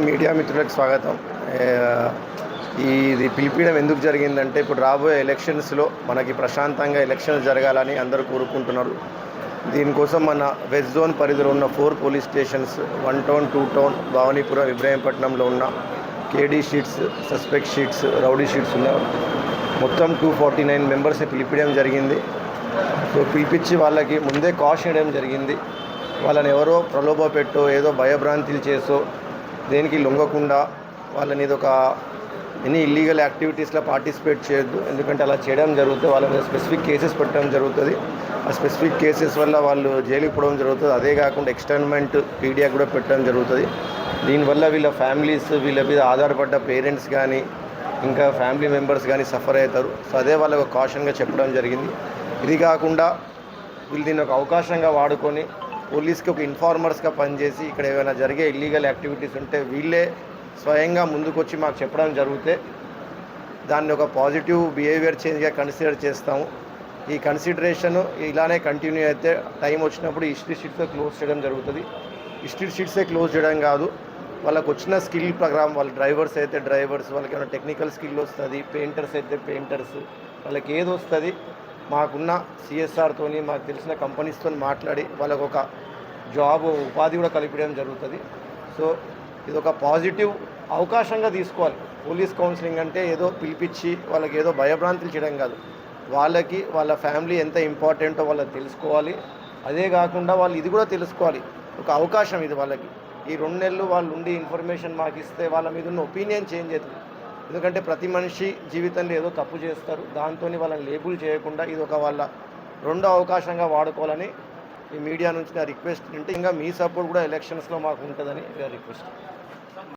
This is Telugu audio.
మీడియా మిత్రులకు స్వాగతం. ఇది పిలిపించడం ఎందుకు జరిగిందంటే ఇప్పుడు రాబోయే ఎలక్షన్స్లో మనకి ప్రశాంతంగా ఎలక్షన్స్ జరగాలని అందరూ కోరుకుంటున్నారు. దీనికోసం మన వెస్ట్ జోన్ పరిధిలో ఉన్న four police stations one town two town Bhavanipuram ఇబ్రాహీంపట్నంలో ఉన్న KD sheets suspect sheets rowdy sheets ఉన్న మొత్తం టూ ఫార్టీ నైన్ మెంబర్స్ని పిలిపించడం జరిగింది. సో పిలిపించి వాళ్ళకి ముందే కాషన్ చేయడం జరిగింది. వాళ్ళని ఎవరో ప్రలోభ పెట్టో ఏదో భయభ్రాంతులు చేసో దేనికి లొంగకుండా వాళ్ళని ఇది ఒక ఎనీ ఇల్లీగల్ యాక్టివిటీస్లో పార్టిసిపేట్ చేయొద్దు. ఎందుకంటే అలా చేయడం జరుగుతుంది. వాళ్ళ మీద స్పెసిఫిక్ కేసెస్ పెట్టడం జరుగుతుంది. ఆ స్పెసిఫిక్ కేసెస్ వల్ల వాళ్ళు జైలుకి పోవడం జరుగుతుంది. అదే కాకుండా ఎక్స్టర్న్మెంట్ పీడియా కూడా పెట్టడం జరుగుతుంది. దీనివల్ల వీళ్ళ ఫ్యామిలీస్ వీళ్ళ మీద ఆధారపడ్డ పేరెంట్స్ కానీ ఇంకా ఫ్యామిలీ మెంబర్స్ కానీ సఫర్ అవుతారు. సో అదే వాళ్ళకు కాషన్గా చెప్పడం జరిగింది. ఇది కాకుండా వీళ్ళు దీన్ని ఒక అవకాశంగా వాడుకొని పోలీస్కి ఒక ఇన్ఫార్మర్స్గా పనిచేసి ఇక్కడ ఏమైనా జరిగే ఇల్లీగల్ యాక్టివిటీస్ ఉంటే వీళ్ళే స్వయంగా ముందుకొచ్చి మాకు చెప్పడం జరిగితే దాన్ని ఒక పాజిటివ్ బిహేవియర్ చేంజ్గా కన్సిడర్ చేస్తాము. ఈ కన్సిడరేషన్ ఇలానే కంటిన్యూ అయితే టైం వచ్చినప్పుడు ఈ హిస్టరీ షీట్స్ క్లోజ్ చేయడం జరుగుతుంది. హిస్టరీ షీట్సే క్లోజ్ చేయడం కాదు. వాళ్ళకు వచ్చిన స్కిల్ ప్రకారం వాళ్ళ డ్రైవర్స్ అయితే డ్రైవర్స్ వాళ్ళకి ఏమైనా టెక్నికల్ స్కిల్ వస్తుంది పెయింటర్స్ అయితే పెయింటర్స్ వాళ్ళకి ఏది వస్తుంది మాకున్న సిఎస్ఆర్తో మాకు తెలిసిన కంపెనీస్తో మాట్లాడి వాళ్ళకు ఒక జాబ్ ఉపాధి కూడా కల్పించడం జరుగుతుంది. సో ఇది ఒక పాజిటివ్ అవకాశంగా తీసుకోవాలి. పోలీస్ కౌన్సిలింగ్ అంటే ఏదో పిలిపించి వాళ్ళకి ఏదో భయభ్రాంతులు చేయడం కాదు. వాళ్ళకి వాళ్ళ ఫ్యామిలీ ఎంత ఇంపార్టెంటో వాళ్ళకి తెలుసుకోవాలి. అదే కాకుండా వాళ్ళు ఇది కూడా తెలుసుకోవాలి. ఒక అవకాశం ఇది వాళ్ళకి. ఈ రెండు నెలలు వాళ్ళు ఉండి ఇన్ఫర్మేషన్ మాకు ఇస్తే వాళ్ళ మీద ఉన్న ఒపీనియన్ చేంజ్ అవుతుంది. ఎందుకంటే ప్రతి మనిషి జీవితంలో ఏదో తప్పు చేస్తారు. దాంతో వాళ్ళని లేబుల్ చేయకుండా ఇది ఒక వాళ్ళ రెండో అవకాశంగా వాడుకోవాలని ఈ మీడియా నుంచి నా రిక్వెస్ట్ అంటే ఇంకా మీ సపోర్ట్ కూడా ఎలక్షన్స్లో మాకు ఉంటుందని రిక్వెస్ట్.